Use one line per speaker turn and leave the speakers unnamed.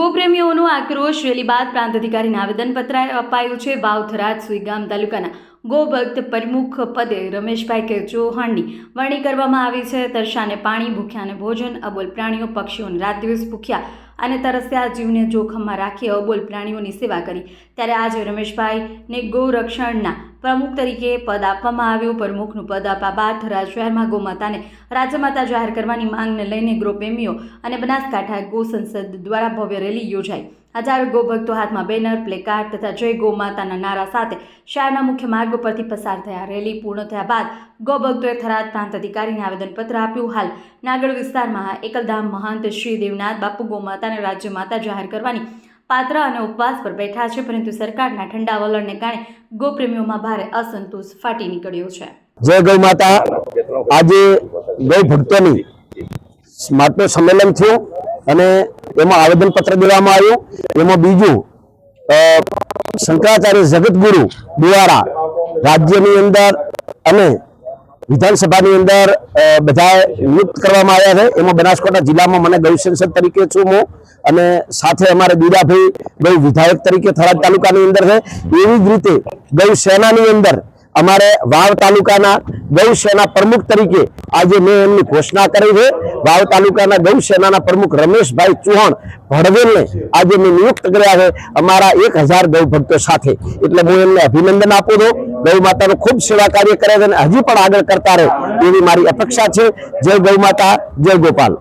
ગોપ્રેમીઓનો આક્રોશ રેલી બાદ પ્રાંત અધિકારીને આવેદનપત્ર અપાયું છે. વાવથરા સુઈગામ તાલુકાના ગોભક્ત પ્રમુખ પદે રમેશભાઈ કે ચૌહાણની વરણી કરવામાં આવી છે. તરસાને પાણી, ભૂખ્યાને ભોજન, અબોલ પ્રાણીઓ, પક્ષીઓને રાત દિવસ ભૂખ્યા અને તરસ્યા જીવને જોખમમાં રાખી અબોલ પ્રાણીઓની સેવા કરી. ત્યારે આજે રમેશભાઈને ગૌરક્ષણના પ્રમુખ તરીકે પદ આપવામાં આવ્યું. પ્રમુખનું પદ આપવા બાદ થરાદ શહેરમાં ગૌમાતાને રાજ્યમાતા જાહેર કરવાની માંગને લઈને ગૃહપ્રેમીઓ અને બનાસકાંઠા ગો સંસદ દ્વારા ભવ્ય રેલી યોજાઈ. હજારો ગોભક્તો હાથમાં બેનર, પ્લેકાર્ડ તથા જય ગૌ માતાના નારા સાથે શહેરના મુખ્ય માર્ગ પરથી પસાર થયા. રેલી પૂર્ણ થયા બાદ ગોભક્તોએ થરાદ પ્રાંત અધિકારીને આવેદનપત્ર આપ્યું. હાલ નાગર વિસ્તારમાં એકલધામ મહંત શ્રી દેવનાથ બાપુ ગોમાતાને રાજ્ય માતા જાહેર કરવાની પાત્ર અને ઉપવાસ પર બેઠા છે, પરંતુ સરકારના ઠંડા વલણને કારણે ગોપ્રેમીઓમાં ભારે અસંતોષ ફાટી નીકળ્યો છે.
જય ગૌ માતા આજે ગૌ ભક્તોની માટનું સંમેલન થયું અને એમાં આવેદનપત્ર દેવામાં આવ્યું. એમાં બીજું શંકરાચાર્ય જગતગુરુ દ્વારા રાજ્યની અંદર અને વિધાનસભાની અંદર બધા નિયુક્ત કરવામાં આવ્યા છે. એમાં બનાસકાંઠા જિલ્લામાં મને ગૌ સંસદ તરીકે છું હું અને સાથે અમારે બીરાભાઈ ગૌ વિધાયક તરીકે થરાદ તાલુકાની અંદર છે. એવી જ રીતે ગૌ સેનાની અંદર અમારે વાવ તાલુકાના ગૌ સેના પ્રમુખ તરીકે આજે મેં એમની ઘોષણા કરી છે. વાવ તાલુકાના ગૌ સેનાના પ્રમુખ રમેશભાઈ ચૌહાણ ભડવેલને આજે મેં નિયુક્ત કર્યા છે. અમારા એક હજાર ગૌ ભક્તો સાથે. એટલે હું એમને અભિનંદન આપું છું. ગૌ માતાનું ખૂબ સેવા કાર્ય કરે છે અને હજી પણ આગળ કરતા રહે એવી મારી અપેક્ષા છે. જય ગૌ માતા, જય ગોપાલ.